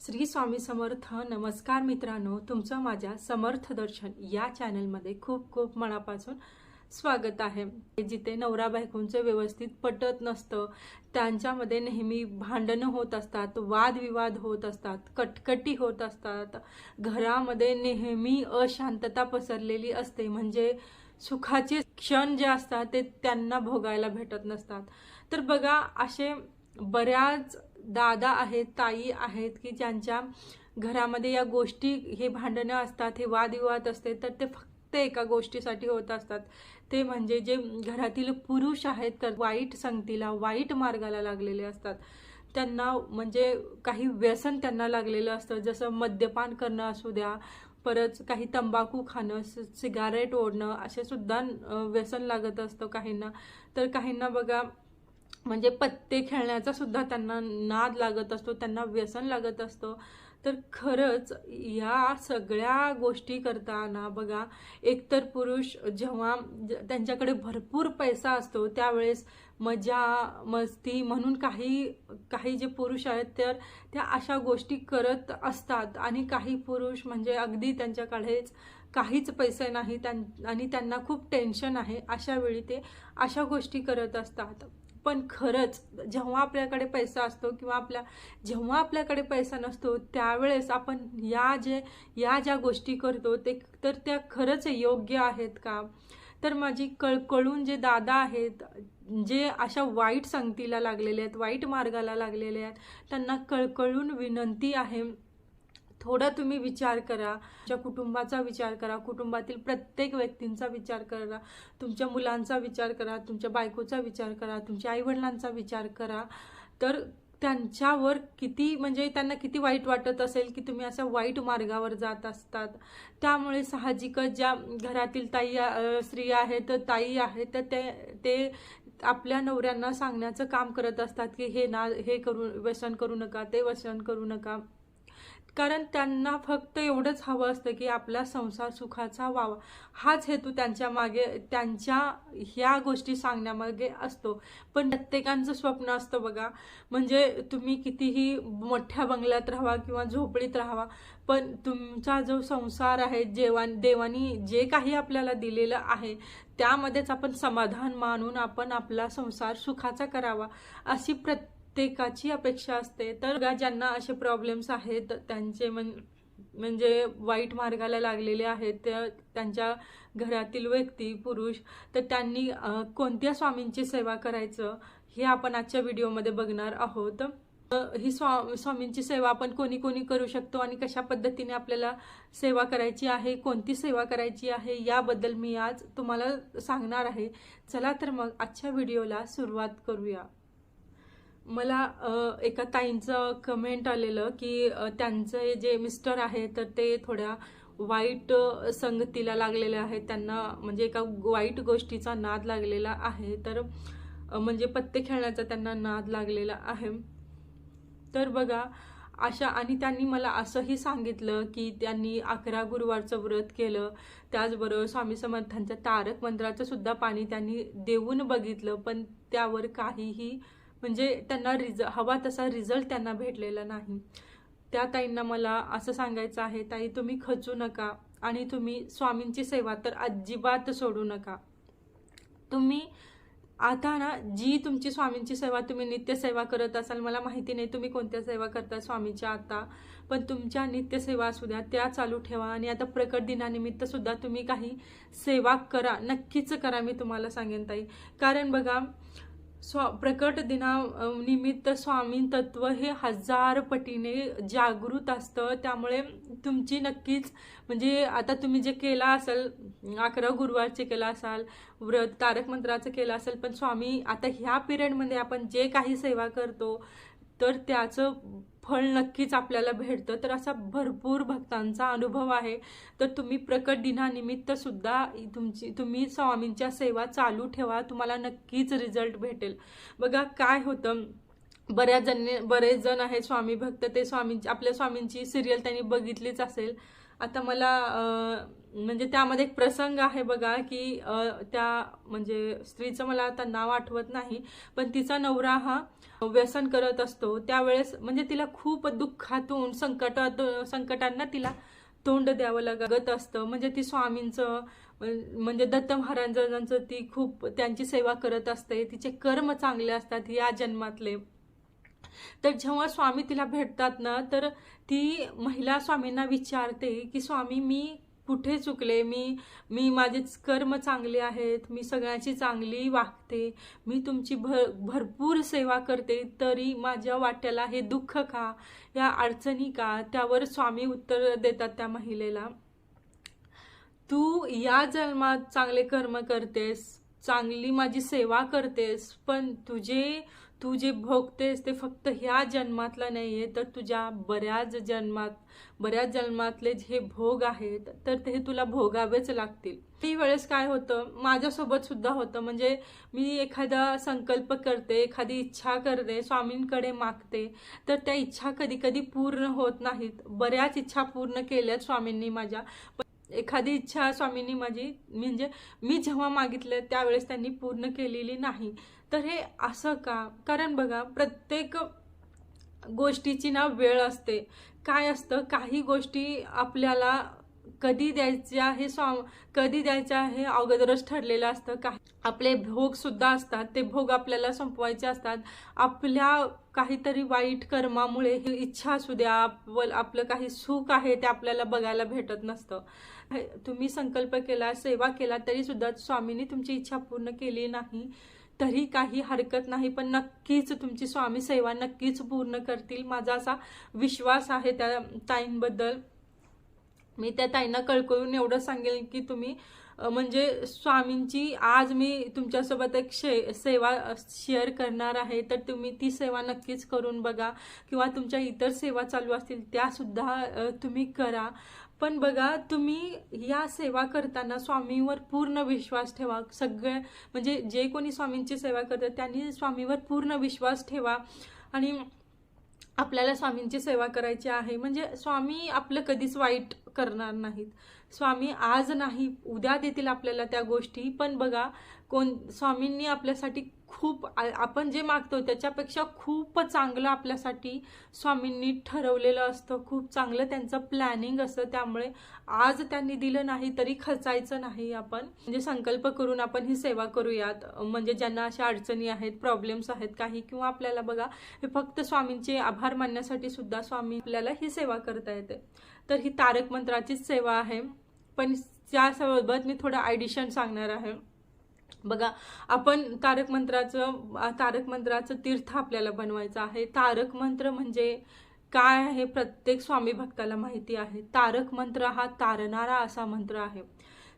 श्री स्वामी समर्थ नमस्कार मित्रांनो. तुमचं माझ्या समर्थ दर्शन या चॅनलमध्ये खूप खूप मनापासून स्वागत आहे. जिथे नवरा बायकोंचं व्यवस्थित पटत नसतं त्यांच्यामध्ये नेहमी भांडणं होत असतात वादविवाद होत असतात कटकटी होत असतात. घरामध्ये नेहमी अशांतता पसरलेली असते म्हणजे सुखाचे क्षण जे असतात ते त्यांना भोगायला भेटत नसतात. तर बघा असे बऱ्याच दादा आहेत ताई आहेत की ज्यांच्या घरामध्ये या गोष्टी हे भांडणं असतात हे वादविवाद असते तर ते फक्त एका गोष्टीसाठी होत असतात. ते म्हणजे जे घरातील पुरुष आहेत तर वाईट संगतीला वाईट मार्गाला लागलेले असतात. त्यांना म्हणजे काही व्यसन त्यांना लागलेलं असतं. जसं मद्यपान करणं असू द्या परत काही तंबाखू खाणं सिगारेट ओढणं असे सुद्धा व्यसन लागत असतं काहींना. तर काहींना बघा म्हणजे पत्ते खेळण्याचा सुद्धा त्यांना नाद लागत असतो त्यांना व्यसन लागत असतं. तर खरंच या सगळ्या गोष्टी करताना बघा एकतर पुरुष जेव्हा ज- त्यांच्याकडे भरपूर पैसा असतो त्यावेळेस मजा मस्ती म्हणून काही काही जे पुरुष आहेत तर त्या अशा गोष्टी करत असतात. आणि काही पुरुष म्हणजे अगदी त्यांच्याकडेच काहीच पैसे नाही त्यां आणि त्यांना खूप टेन्शन आहे अशा वेळी ते अशा गोष्टी करत असतात. पण खरंच जेव्हा आपल्याकडे पैसा असतो किंवा आपल्या जेव्हा आपल्याकडे पैसा नसतो त्यावेळेस आपण या जे या ज्या गोष्टी करतो ते तर त्या खरंच योग्य आहेत का? तर माझी कळकळून जे दादा आहेत जे अशा वाईट संगतीला लागलेले आहेत वाईट मार्गाला लागलेले आहेत त्यांना कळकळून विनंती आहे. थोडा तुम्ही विचार करा तुमच्या कुटुंबाचा विचार करा कुटुंबातील प्रत्येक व्यक्तींचा विचार करा तुमच्या मुलांचा विचार करा तुमच्या बायकोचा विचार करा तुमच्या आईवडिलांचा विचार करा. तर त्यांच्यावर किती म्हणजे त्यांना किती वाईट वाटत असेल की तुम्ही अशा वाईट मार्गावर जात असतात. त्यामुळे साहजिकच ज्या घरातील ताई स्त्रिया आहेत ताई आहेत तर ते ते आपल्या नवऱ्यांना सांगण्याचं काम करत असतात की हे ना हे करू व्यसन करू नका ते व्यसन करू नका. कारण त्यांना फक्त एवढंच हवं असतं की आपला संसार सुखाचा व्हावा. हाच हेतू त्यांच्या मागे त्यांच्या ह्या गोष्टी सांगण्यामागे असतो. पण प्रत्येकांचं स्वप्न असतं बघा. म्हणजे तुम्ही कितीही मोठ्या बंगल्यात राहावा किंवा झोपडीत राहावा पण तुमचा जो संसार आहे जेवा देवानी जे काही आपल्याला दिलेलं आहे त्यामध्येच आपण समाधान मानून आपण आपला संसार सुखाचा करावा अशी प्रत्येक प्रत्येकाची अपेक्षा असते. तर ज्यांना असे प्रॉब्लेम्स आहेत त्यांचे मन म्हणजे वाईट मार्गाला लागलेले आहेत त्या त्यांच्या घरातील व्यक्ती पुरुष तर त्यांनी कोणत्या स्वामींची सेवा करायचं हे आपण आजच्या व्हिडिओमध्ये बघणार आहोत. ही स्वा स्वामींची सेवा आपण कोणी कोणी करू शकतो आणि कशा पद्धतीने आपल्याला सेवा करायची आहे कोणती सेवा करायची आहे याबद्दल मी आज तुम्हाला सांगणार आहे. चला तर मग आजच्या व्हिडिओला सुरुवात करूया. मला एका ताईंचं कमेंट आलेलं की त्यांचं त्यांचे जे मिस्टर आहे तर ते थोड्या वाईट संगतीला लागलेले आहेत. त्यांना म्हणजे एका वाईट गोष्टीचा नाद लागलेला आहे. तर म्हणजे पत्ते खेळण्याचा त्यांना नाद लागलेला आहे. तर बघा अशा आणि त्यांनी मला असंही सांगितलं की त्यांनी अकरा गुरुवारचं व्रत केलं. त्याचबरोबर स्वामी समर्थांच्या तारक मंत्राचं सुद्धा पाणी त्यांनी देऊन बघितलं. पण त्यावर काहीही म्हणजे त्यांना रिझ हवा तसा रिझल्ट त्यांना भेटलेला नाही. त्या ताईंना मला असं सांगायचं आहे ताई तुम्ही खचू नका आणि तुम्ही स्वामींची सेवा तर अजिबात सोडू नका. तुम्ही आता ना जी तुमची स्वामींची सेवा तुम्ही नित्य सेवा करत असाल मला माहिती नाही तुम्ही कोणत्या सेवा करता स्वामीच्या आता पण तुमच्या नित्य सेवा असू द्या त्या चालू ठेवा आणि आता प्रकट दिनानिमित्त सुद्धा तुम्ही काही सेवा करा नक्कीच करा मी तुम्हाला सांगेन ताई. कारण बघा स्व प्रकट दिना निमित्त स्वामी तत्व हे हजार पटीने जागृत असतं. त्यामुळे तुमची नक्कीच म्हणजे आता तुम्ही जे केला असाल अकरा गुरुवारचे केला असाल व्रत तारक मंत्राचं केलं असेल पण स्वामी आता ह्या पिरियडमध्ये आपण जे काही सेवा करतो तर त्याचं फळ नक्कीच आपल्याला भेटतं. तर असा भरपूर भक्तांचा अनुभव आहे. तर तुम्ही प्रकट दिनानिमित्त सुद्धा तुमची तुम्ही स्वामींच्या सेवा चालू ठेवा. तुम्हाला नक्कीच रिझल्ट भेटेल. बघा काय होतं? बऱ्याच जण बरेच जण आहेत स्वामी भक्त. ते स्वामी आपल्या स्वामींची सिरियल त्यांनी बघितलीच असेल. आता मला म्हणजे त्यामध्ये एक प्रसंग आहे बघा की त्या म्हणजे स्त्रीचं मला आता नाव आठवत नाही पण तिचा नवरा हा व्यसन करत असतो त्यावेळेस म्हणजे तिला खूप दुःखातून संकटात संकटांना तिला तोंड द्यावं लागत असतं. म्हणजे ती स्वामींचं म्हणजे दत्त महाराजांचं ती खूप त्यांची सेवा करत असते. तिचे कर्म चांगले असतात या जन्मातले. तर जेव्हा स्वामी तिला भेटतात ना तर ती महिला स्वामींना विचारते की स्वामी मी कुठे चुकले? मी मी माझे कर्म चांगले आहेत मी सगळ्यांची चांगली वागते मी तुमची भर भरपूर सेवा करते तरी माझ्या वाट्याला हे दुःख का? या अडचणी का? त्यावर स्वामी उत्तर देतात त्या महिलेला. तू या जन्मात चांगले कर्म करतेस चांगली माझी सेवा करतेस पण तुझे तू जे भोगतेस ते फक्त ह्या जन्मातलं नाही आहे तर तुझ्या बऱ्याच जन्मात बऱ्याच जन्मातले जे भोग आहेत तर ते तुला भोगावेच लागतील. ती वेळेस काय होतं माझ्यासोबत सुद्धा होतं. म्हणजे मी एखादा संकल्प करते एखादी इच्छा करते स्वामींकडे मागते तर त्या इच्छा कधी कधी पूर्ण होत नाहीत. बऱ्याच इच्छा पूर्ण केल्यात स्वामींनी माझ्या. पण एखादी इच्छा स्वामींनी माझी म्हणजे मी जेव्हा मागितलं त्यावेळेस त्यांनी पूर्ण केलेली नाही. तर हे असं का? कारण बघा प्रत्येक गोष्टीची ना वेळ असते. काय असतं? काही गोष्टी आपल्याला कधी द्यायच्या हे स्वा कधी द्यायच्या हे अगोदरच ठरलेलं असतं. काही आपले भोगसुद्धा असतात. ते भोग आपल्याला संपवायचे असतात. आपल्या काहीतरी वाईट कर्मामुळे ही इच्छा असू द्या आप- आपलं काही सुख आहे ते आपल्याला बघायला भेटत नसतं. हे- तुम्ही संकल्प केला सेवा केला तरीसुद्धा स्वामींनी तुमची इच्छा पूर्ण केली नाही. तरी काही हरकत नाही पण नक्कीच तुमची स्वामी सेवा नक्कीच पूर्ण करतील. माझा असा विश्वास आहे त्या ताईंबद्दल. मी त्या ताईंना कळकळून एवढं सांगेल की तुम्ही म्हणजे स्वामींची आज मी तुमच्यासोबत एक शे सेवा शेअर करणार आहे तर तुम्ही ती सेवा नक्कीच करून बघा. किंवा तुमच्या इतर सेवा चालू असतील त्यासुद्धा तुम्ही करा. पण बघा तुम्ही या सेवा करताना स्वामीवर पूर्ण विश्वास ठेवा. सगळे म्हणजे जे कोणी स्वामींची सेवा करतात त्यांनी स्वामीवर पूर्ण विश्वास ठेवा. आणि आपल्याला स्वामींची सेवा करायची आहे. म्हणजे स्वामी आपलं कधीच वाईट करणार नाहीत. स्वामी आज नाही उद्या देतील आपल्याला त्या गोष्टी. पण बघा कोण स्वामींनी आपल्यासाठी खूप आपण जे मागतो त्याच्यापेक्षा खूप चांगलं आपल्यासाठी स्वामींनी ठरवलेलं असतं. खूप चांगलं त्यांचं प्लॅनिंग असतं. त्यामुळे आज त्यांनी दिलं नाही तरी खचायचं नाही आपण. म्हणजे संकल्प करून आपण ही सेवा करूयात. म्हणजे ज्यांना अशा अडचणी आहेत प्रॉब्लेम्स आहेत काही किंवा आपल्याला बघा हे फक्त स्वामींचे आभार मानण्यासाठी सुद्धा स्वामी आपल्याला ही सेवा करता येते. तर ही तारक मंत्राचीच सेवा आहे. पण त्यासोबत मी थोडं ॲडिशन सांगणार आहे. बघा आपण तारक मंत्राचं तारक मंत्राचं तीर्थ आपल्याला बनवायचं आहे. तारक मंत्र म्हणजे काय आहे? प्रत्येक स्वामी भक्ताला माहिती आहे. तारक मंत्र हा तारणारा असा मंत्र आहे.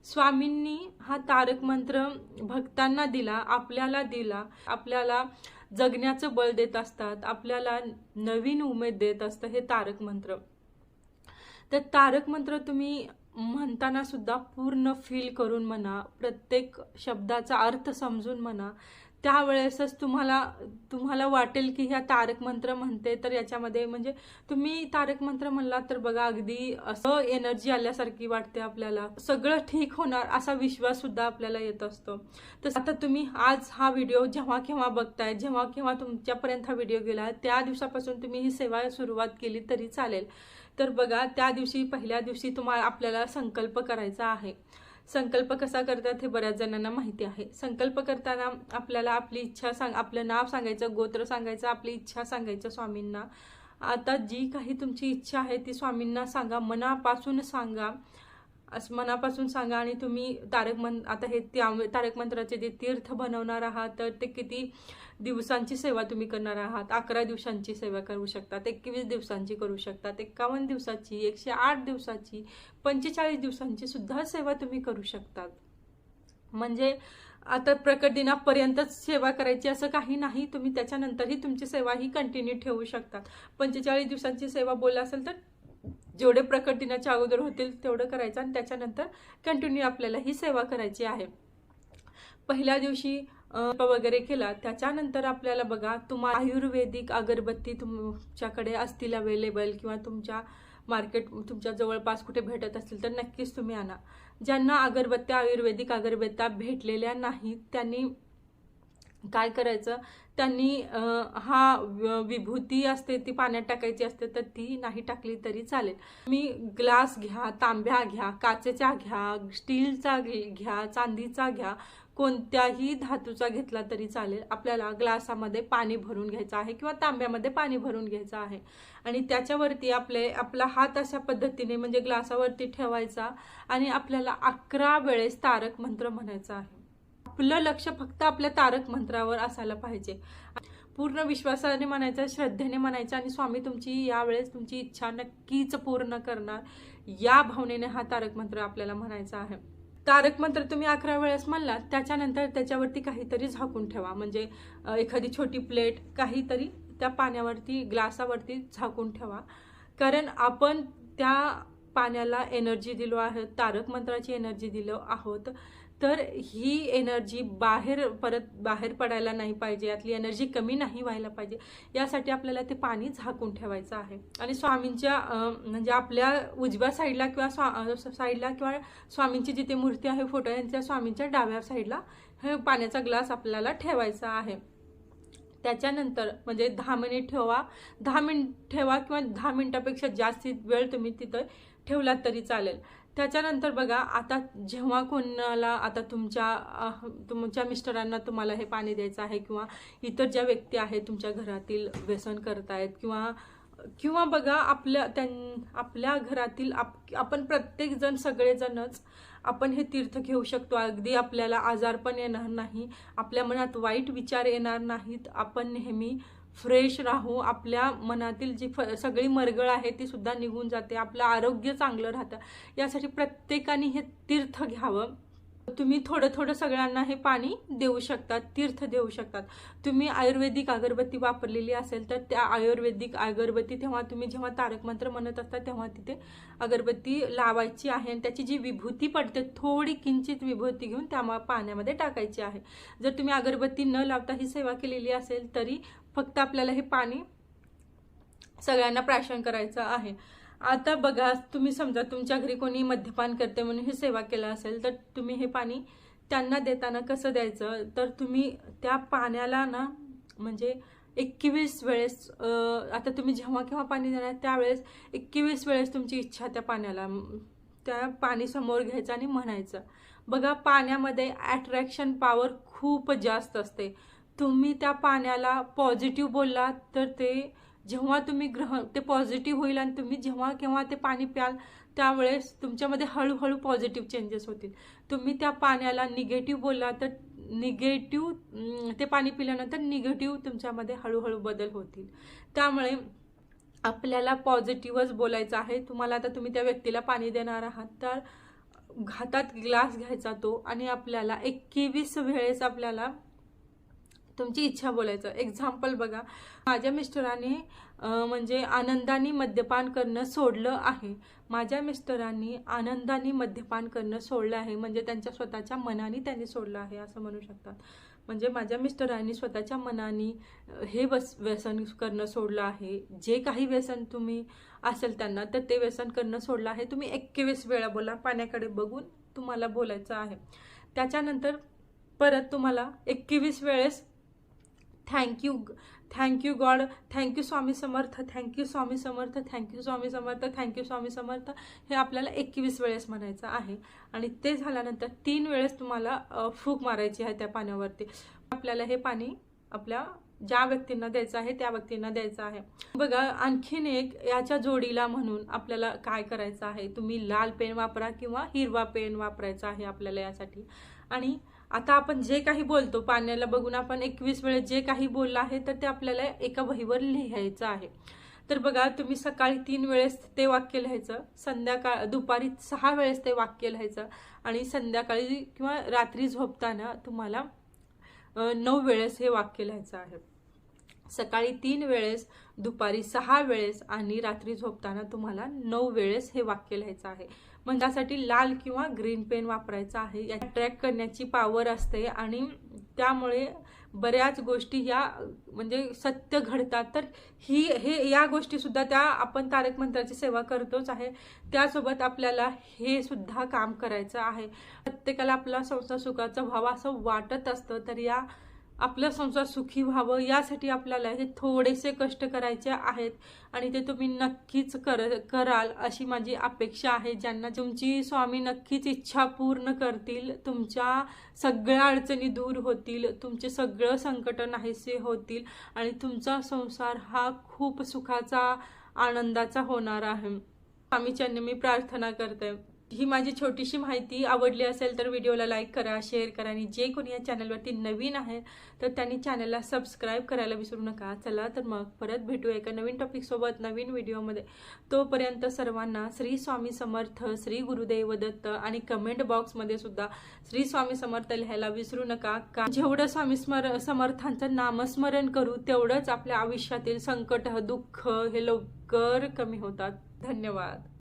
स्वामींनी हा तारक मंत्र भक्तांना दिला आपल्याला दिला. आपल्याला जगण्याचं बळ देत असतात. आपल्याला नवीन उमेद देत असतं हे तारक मंत्र. तर तारक मंत्र तुम्ही म्हणताना सुद्धा पूर्ण फील करून म्हणा प्रत्येक शब्दाचा अर्थ समजून म्हणा त्यावेळेसच तुम्हाला तुम्हाला वाटेल की ह्या तारक मंत्र म्हणते तर याच्यामध्ये म्हणजे तुम्ही तारक मंत्र म्हणला तर बघा अगदी असं एनर्जी आल्यासारखी वाटते आपल्याला. सगळं ठीक होणार असा विश्वास सुद्धा आपल्याला येत असतो. तर आता तुम्ही आज हा व्हिडिओ जेव्हा केव्हा बघताय जेव्हा केव्हा तुमच्यापर्यंत हा व्हिडिओ गेला त्या दिवसापासून तुम्ही ही सेवा सुरुवात केली तरी चालेल. तर बघा त्या दिवशी पहिल्या दिवशी तुम्हाला आपल्याला संकल्प करायचा आहे. संकल्प कसा करतात हे बऱ्याच जणांना माहिती आहे. संकल्प करताना आपल्याला आपली इच्छा सांग आपलं नाव सांगायचं गोत्र सांगायचं आपली इच्छा सांगायचं स्वामींना. आता जी काही तुमची इच्छा आहे ती स्वामींना सांगा मनापासून सांगा. असं मनापासून सांगा आणि तुम्ही तारक मन आता हे त्या तारक मंत्राचे जे तीर्थ बनवणार आहात तर ते किती दिवसांची सेवा तुम्ही करणार आहात? अकरा दिवसांची सेवा करू शकतात एकवीस दिवसांची करू शकतात एकावन्न दिवसाची एकशे आठ दिवसाची पंचेचाळीस दिवसांची सुद्धा सेवा तुम्ही करू शकतात. म्हणजे आता प्रकट दिनापर्यंतच सेवा करायची असं काही नाही तुम्ही त्याच्यानंतरही तुमची सेवा ही कंटिन्यू ठेवू शकतात. पंचेचाळीस दिवसांची सेवा बोलला असेल तर जेवढे प्रकट दिनाच्या अगोदर होतील तेवढं करायचं आणि त्याच्यानंतर कंटिन्यू आपल्याला ही सेवा करायची आहे. पहिल्या दिवशी वगैरे केला त्याच्यानंतर आपल्याला बघा तुम्हाला आयुर्वेदिक अगरबत्ती तुमच्याकडे असतील अवेलेबल किंवा तुमच्या मार्केट तुमच्या जवळपास कुठे भेटत असतील तर नक्कीच तुम्ही आणा. ज्यांना अगरबत्त्या आयुर्वेदिक अगरबत्त्या भेटलेल्या नाहीत त्यांनी काय करायचं? त्यांनी हा व- विभूती असते ती पाण्यात टाकायची असते तर ती नाही टाकली तरी चालेल. तुम्ही ग्लास घ्या तांब्या घ्या काचेचा घ्या स्टीलचा घे- घ्या चांदीचा घ्या कोणत्याही धातूचा घेतला तरी चालेल. आपल्याला ग्लासामध्ये पाणी भरून घ्यायचं आहे किंवा तांब्यामध्ये पाणी भरून घ्यायचं आहे. आणि त्याच्यावरती आपले आपला हात अशा पद्धतीने म्हणजे ग्लासावरती ठेवायचा आणि आपल्याला अकरा वेळेस तारक मंत्र म्हणायचा आहे. आपलं लक्ष फक्त आपल्या तारक मंत्रावर असायला पाहिजे. पूर्ण विश्वासाने म्हणायचं श्रद्धेने म्हणायचं आणि स्वामी तुमची यावेळेस तुमची इच्छा नक्कीच पूर्ण करणार. या भावनेने हा तारक मंत्र आपल्याला म्हणायचा आहे. तारक मंत्र तुम्ही अकरा वेळेस म्हणला त्याच्यानंतर त्याच्यावरती काहीतरी झाकून ठेवा. म्हणजे एखादी छोटी प्लेट काहीतरी त्या पाण्यावरती ग्लासावरती झाकून ठेवा. कारण आपण त्या पाण्याला एनर्जी दिलो आहे तारक मंत्राची एनर्जी दिलो आहोत. तर ही एनर्जी बाहेर परत बाहेर पडायला नाही पाहिजे यातली एनर्जी कमी नाही व्हायला पाहिजे. यासाठी आपल्याला ते पाणी झाकून ठेवायचं आहे. आणि स्वामींच्या म्हणजे आपल्या उजव्या साईडला किंवा स्वा साईडला किंवा स्वामींची जिथे मूर्ती आहे फोटो यांच्या स्वामींच्या डाव्या साईडला हे पाण्याचा ग्लास आपल्याला ठेवायचा आहे. त्याच्यानंतर म्हणजे दहा मिनिट ठेवा. दहा मिनिट ठेवा किंवा दहा मिनिटापेक्षा जास्तीत वेळ तुम्ही तिथं ठेवलात तरी चालेल. त्याच्यानंतर बघा आता जेव्हा कोणाला आता तुमच्या तुमच्या मिस्टरांना तुम्हाला हे पाणी द्यायचं आहे किंवा इतर ज्या व्यक्ती आहेत तुमच्या घरातील व्यसन करतायत किंवा किंवा बघा आपल्या त्यां आपल्या घरातील आप आपण प्रत्येकजण सगळेजणच आपण हे तीर्थ घेऊ शकतो. अगदी आपल्याला आजार पण येणार नाही आपल्या मनात वाईट विचार येणार नाहीत. आपण नेहमी फ्रेश राहू आपल्या मनातील जी फ सगळी मरगळ आहे ती सुद्धा निघून जाते आपलं आरोग्य चांगलं राहतं. यासाठी प्रत्येकाने हे तीर्थ घ्यावं. तुम्ही थोडं थोडं सगळ्यांना हे पाणी देऊ शकतात तीर्थ देऊ शकतात. तुम्ही आयुर्वेदिक अगरबत्ती वापरलेली असेल तर त्या आयुर्वेदिक अगरबत्ती तेव्हा तुम्ही जेव्हा तारक मंत्र म्हणत असता तेव्हा तिथे अगरबत्ती लावायची आहे आणि त्याची जी विभूती पडते थोडी किंचित विभूती घेऊन त्या पाण्यामध्ये टाकायची आहे. जर तुम्ही अगरबत्ती न लावता ही सेवा केलेली असेल तरी फक्त आपल्याला हे पाणी सगळ्यांना प्राशन करायचं आहे. आता बघा तुम्ही समजा तुमच्या घरी कोणी मद्यपान करते म्हणून ही सेवा केला असेल तर तुम्ही हे पाणी त्यांना देताना कसं द्यायचं? तर तुम्ही त्या पाण्याला ना म्हणजे एकवीस वेळेस आता तुम्ही जेव्हा केव्हा पाणी देणार त्यावेळेस एकवीस वेळेस तुमची इच्छा त्या पाण्याला त्या पाणी समोर घ्यायचं आणि म्हणायचं. बघा पाण्यामध्ये ॲट्रॅक्शन पॉवर खूप जास्त असते. तुम्ही त्या पाण्याला पॉझिटिव्ह बोललात तर ते जेव्हा तुम्ही ग्रह ते पॉझिटिव्ह होईल आणि तुम्ही जेव्हा केव्हा ते पाणी प्याल त्यावेळेस तुमच्यामध्ये हळूहळू पॉझिटिव्ह चेंजेस होतील. तुम्ही त्या पाण्याला निगेटिव्ह बोलला तर निगेटिव्ह ते पाणी पिल्यानंतर निगेटिव्ह तुमच्यामध्ये हळूहळू बदल होतील. त्यामुळे आपल्याला पॉझिटिव्हच बोलायचं आहे. तुम्हाला आता तुम्ही त्या व्यक्तीला पाणी देणार आहात तर हातात ग्लास घ्यायचा तो आणि आपल्याला एकवीस वेळेस आपल्याला तुमची इच्छा बोलायचं. एक्झाम्पल बघा. माझ्या मिस्टरांनी म्हणजे आनंदाने मद्यपान करणं सोडलं आहे. माझ्या मिस्टरांनी आनंदाने मद्यपान करणं सोडलं आहे. म्हणजे त्यांच्या स्वतःच्या मनाने त्यांनी सोडलं आहे असं म्हणू शकतात. म्हणजे माझ्या मिस्टरांनी स्वतःच्या मनाने हे वस व्यसन करणं सोडलं आहे. जे काही व्यसन तुम्ही असेल त्यांना तर ते व्यसन करणं सोडलं आहे. तुम्ही एकवीस वेळा बोला. पाण्याकडे बघून तुम्हाला बोलायचं आहे. त्याच्यानंतर परत तुम्हाला एकवीस वेळेस thank you thank you god thank you Swami Samarth. Thank you Swami Samarth. Thank you Swami Samarth. Thank you Swami Samarth. हे आपल्याला एकवीस वेळेस म्हणायचं आहे. आणि ते झाल्यानंतर तीन वेळेस तुम्हाला फूक मारायची आहे त्या पाण्यावरती. आपल्याला हे पाणी आपल्या ज्या व्यक्तींना द्यायचं आहे त्या व्यक्तींना द्यायचं आहे. बघा आणखीन एक याच्या जोडीला म्हणून आपल्याला काय करायचं आहे? तुम्ही लाल पेन वापरा किंवा हिरवा पेन वापरायचा आहे आपल्याला यासाठी. आणि आता आपण जे काही बोलतो पाण्याला बघून आपण एकवीस वेळेस जे काही बोललं आहे तर ते आपल्याला एका वहीवर लिहायचं आहे. तर बघा तुम्ही सकाळी तीन वेळेस ते वाक्य लिहायचं संध्याकाळ दुपारी सहा वेळेस ते वाक्य लिहायचं आणि संध्याकाळी किंवा रात्री झोपताना तुम्हाला नऊ वेळेस हे वाक्य लिहायचं आहे. सकाळी तीन वेळेस दुपारी सहा वेळेस आणि रात्री झोपताना तुम्हाला नऊ वेळेस हे वाक्य लिहायचं आहे. म्हणजे त्यासाठी लाल किंवा ग्रीन पेन वापरायचा आहे. या ट्रॅक करण्याची पावर असते आणि त्यामुळे बऱ्याच गोष्टी या म्हणजे सत्य घडतात. तर ही हे या गोष्टीसुद्धा त्या आपण तारक मंत्राची सेवा करतोच आहे. त्यासोबत आपल्याला हे सुद्धा काम करायचं आहे. प्रत्येकाला आपला संसार सुखाचा व्हावा असं वाटत असतं तर या आपलं संसार सुखी व्हावं यासाठी आपल्याला हे थोडेसे कष्ट करायचे आहेत. आणि ते तुम्ही नक्कीच कर कराल अशी माझी अपेक्षा आहे. ज्यांना तुमची स्वामी नक्कीच इच्छा पूर्ण करतील तुमच्या सगळ्या अडचणी दूर होतील तुमचे सगळं संकट नाहीसे होतील आणि तुमचा संसार हा खूप सुखाचा आनंदाचा होणार आहे. स्वामीच्यांनी मी प्रार्थना करते. ही माझी छोटीशी माहिती आवडली असेल तर व्हिडिओला लाईक करा शेअर करा आणि जे कोणी या चॅनलवरती नवीन आहे तर त्यांनी चॅनलला सबस्क्राईब करायला विसरू नका. चला तर मग परत भेटू एका नवीन टॉपिकसोबत नवीन व्हिडिओमध्ये. तोपर्यंत सर्वांना श्री स्वामी समर्थ श्री गुरुदेव दत्त आणि कमेंट बॉक्समध्ये सुद्धा श्री स्वामी समर्थ लिहायला विसरू नका. का जेवढं स्वामी स्मर समर्थांचं नामस्मरण करू तेवढंच आपल्या आयुष्यातील संकट दुःख हे लवकर कमी होतात. धन्यवाद.